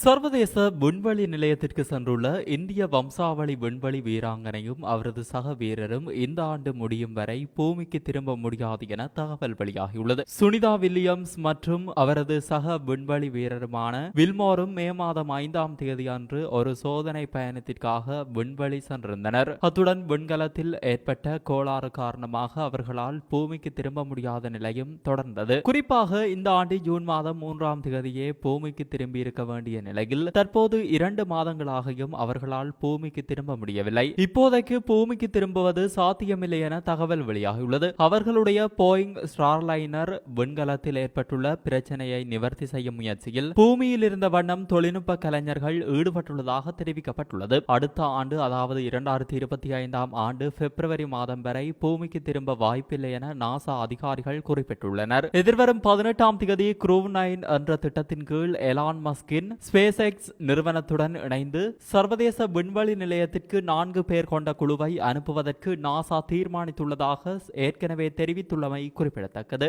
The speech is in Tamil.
சர்வதேச விண்வெளி நிலையத்திற்கு சென்றுள்ள இந்திய வம்சாவளி விண்வெளி வீராங்கனையும் அவரது சக வீரரும் இந்த ஆண்டு முடியும் வரை பூமிக்கு திரும்ப முடியாது என தகவல் வெளியாகியுள்ளது. சுனிதா வில்லியம்ஸ் மற்றும் அவரது சக விண்வெளி வீரருமான வில்மோரும் மே மாதம் ஐந்தாம் தேதி அன்று ஒரு சோதனை பயணத்திற்காக விண்வெளி சென்றிருந்தனர். அத்துடன் விண்கலத்தில் ஏற்பட்ட கோளாறு காரணமாக அவர்களால் பூமிக்கு திரும்ப முடியாத நிலையும் தொடர்ந்தது. குறிப்பாக இந்த ஆண்டு ஜூன் மாதம் மூன்றாம் தேதியே பூமிக்கு திரும்பியிருக்க வேண்டிய நிலையில் தற்போது இரண்டு மாதங்களாகியும் அவர்களால் பூமிக்கு திரும்ப முடியவில்லை. இப்போதைக்கு பூமிக்கு திரும்புவது சாத்தியமில்லை என தகவல் வெளியாகியுள்ளது. அவர்களுடைய போயிங் ஸ்டார்லைனர் விண்கலத்தில் ஏற்பட்டுள்ள பிரச்சனையை நிவர்த்தி செய்யும் முயற்சியில் பூமியில் இருந்த வண்ணம் தொழில்நுட்ப கலைஞர்கள் ஈடுபட்டுள்ளதாக தெரிவிக்கப்பட்டுள்ளது. அடுத்த ஆண்டு அதாவது இரண்டாயிரத்தி இருபத்தி ஐந்தாம் ஆண்டு பிப்ரவரி மாதம் வரை பூமிக்கு திரும்ப வாய்ப்பில்லை என நாசா அதிகாரிகள் குறிப்பிட்டுள்ளனர். எதிர்வரும் பதினெட்டாம் தேதி குரூவ் நைன் என்ற திட்டத்தின் கீழ் எலான் மஸ்கின் ஸ்பேஸ் எக்ஸ் நிறுவனத்துடன் இணைந்து சர்வதேச விண்வெளி நிலையத்திற்கு நான்கு பேர் கொண்ட குழுவை அனுப்புவதற்கு நாசா தீர்மானித்துள்ளதாக ஏற்கனவே தெரிவித்துள்ளமை குறிப்பிடத்தக்கது.